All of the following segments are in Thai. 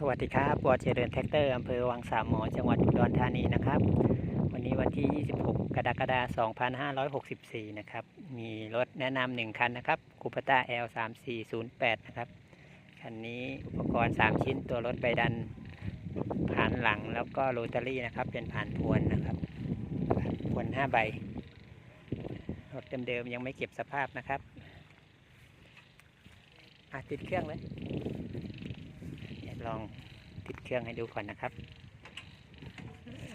สวัสดีครับบัวเจริญแท็กเตอร์อำเภอวังสามหมอ จังหวัดอุดรธานีนะครับ วันนี้วันที่ 26 กรกฎาคม 2564 นะครับ มีรถแนะนำหนึ่งคันนะครับคูปต้า L 3 4 0 8 นะครับ คันนี้อุปกรณ์ 3 ชิ้นตัวรถใบดันผ่านหลังแล้วก็โรตารี่นะครับ เป็นผ่านพวนนะครับพวน 5 ใบ รถเดิมๆยังไม่เก็บสภาพนะครับอะติดเครื่องเลย ลองติดเครื่องให้ดูก่อนนะครับ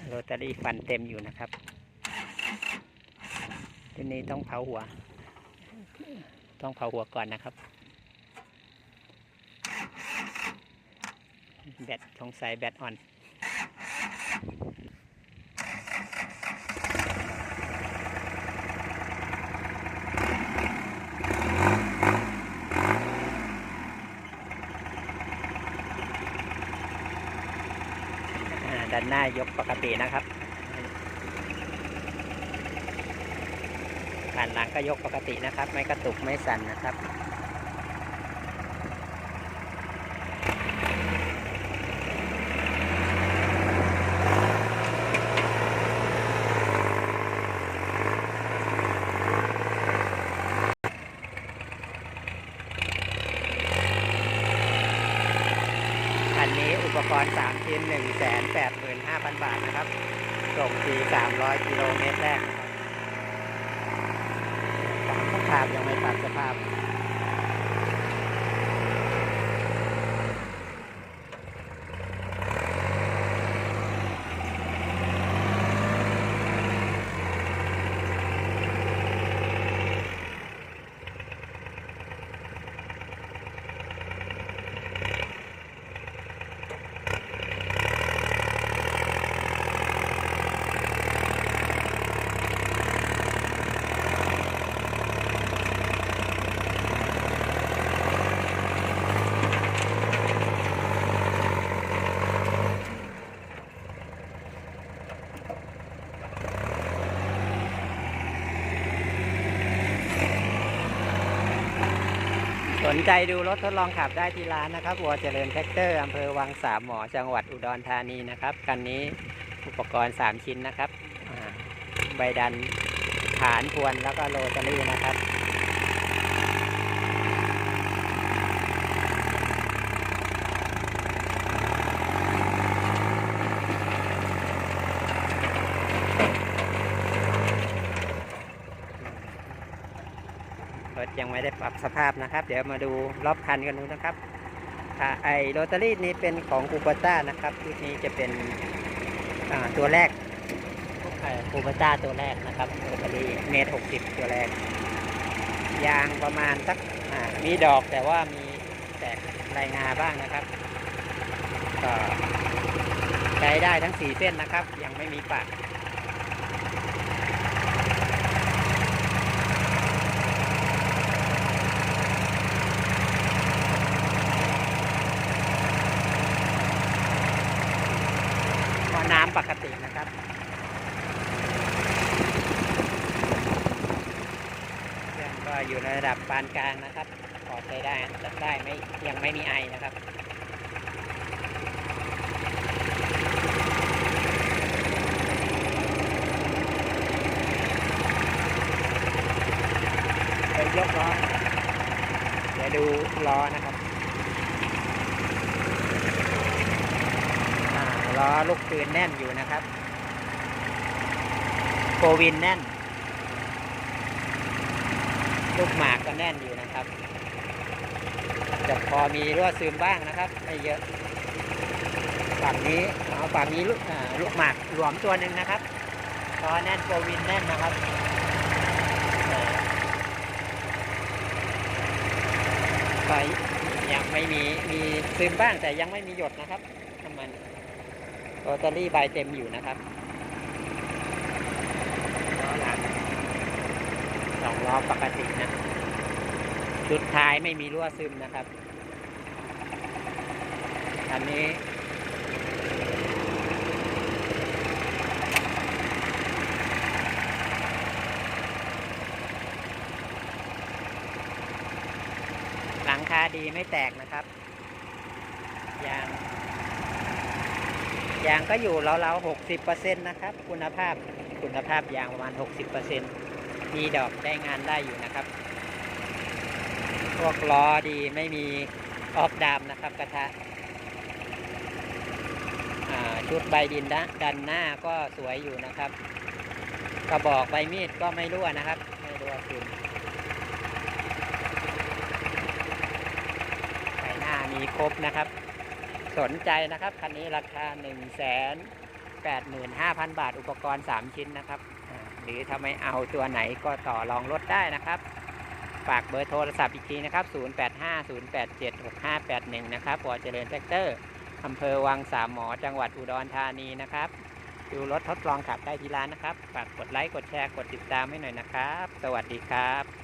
โรตารี่ฟันเต็มอยู่นะครับทีนี้ต้องเผาหัว ต้องเผาหัวก่อนนะครับ แบตสงสัยแบตอ่อน นหน้ายกปกตินะครับด้านหลังก็ยกปกตินะครับ ไม่กระตุกไม่สั่นนะครับ นนี้อุปกรณ์ 3 ชิ้น 1 8 5 0 0 0 บาทนะครับ ส่งฟรี300 กิโลเมตรแรกนะครับปรับสภาพยังไม่ปรับสภาพ นใจดูรถทดลองขับได้ที่ร้านนะครับวัวเจริญแท็กเตอร์อำเภอวังสามหมอจังหวัดอุดรธานีนะครับคันนี้อุปกรณ์ 3 ชิ้นนะครับใบดันฐานพวนแล้วก็โรตารี่นะครับ ยังไม่ได้ปรับสภาพนะครับ เดี๋ยวมาดูรอบคันกันดูนะครับอ่าไอโรตารี่นี้เป็นของคูปต้านะครับชุดนี้จะเป็นอ่าตัวแรกคูปต้าตัวแรกนะครับโรตารี่เมตรหกสิบตัวแรก ยางประมาณสักอ่ามีดอกแต่ว่ามีแตกลายงาบ้างนะครับก็ใช้ได้ทั้งสี่เส้นนะครับ ยังไม่มีปาก น้ำปกตินะครับ เครื่องก็อยู่ในระดับปานกลางนะครับพอใช้ได้ได้ไม่ยังไม่มีไอนะครับเป็นยกล้อเดี๋ยวดูล้อนะครับ อ่า ล้อลูกปืนแน่นอยู่นะครับโกวินแน่น ลูกหมากก็แน่นอยู่นะครับ จะพอมีรั่วซึมบ้างนะครับ ไม่เยอะฝั่งนี้เอาฝั่งนี้ลูกลูกหมากหลวมตัวหนึ่งนะครับล้อแน่นโกวินแน่นนะครับเอ่อก็ยังไม่มีมีซึมบ้างแต่ยังไม่มีหยดนะครับน้ำมัน โรตารี่ใบเต็มอยู่นะครับล้อหลังสองล้อปกตินะ ชุดท้ายไม่มีรั่วซึมนะครับอันนี้หลังคาดีไม่แตกนะครับยาง ยางก็อยู่ราวๆหกสิบเปอร์เซ็นต์นะครับ คุณภาพคุณภาพยางประมาณหกสิบเปอร์เซ็นต์มีดอกได้งานได้อยู่นะครับ พวกล้อดีไม่มีออกดามนะครับกระทะชุดใบดินนะดันหน้าก็สวยอยู่นะครับ กระบอกใบมีดก็ไม่รั่วนะครับ ไม่รั่วซึมใบหน้ามีครบนะครับ สนใจนะครับคันนี้ราคา 1 8 5 0 0 0 บาทอุปกรณ์ 3 ชิ้นนะครับ หรือถ้าไม่เอาตัวไหนก็ต่อรองลดได้นะครับ ฝากเบอร์โทรศัพท์อีกทีนะครับ 0850876581 นะครับปอเจริญแท็กเตอร์อำเภอวังสามหมอจังหวัดอุดรธานีนะครับ ดูรถทดลองขับได้ที่ร้านนะครับ ฝากกดไลค์กดแชร์กดติดตามให้หน่อยนะครับ สวัสดีครับ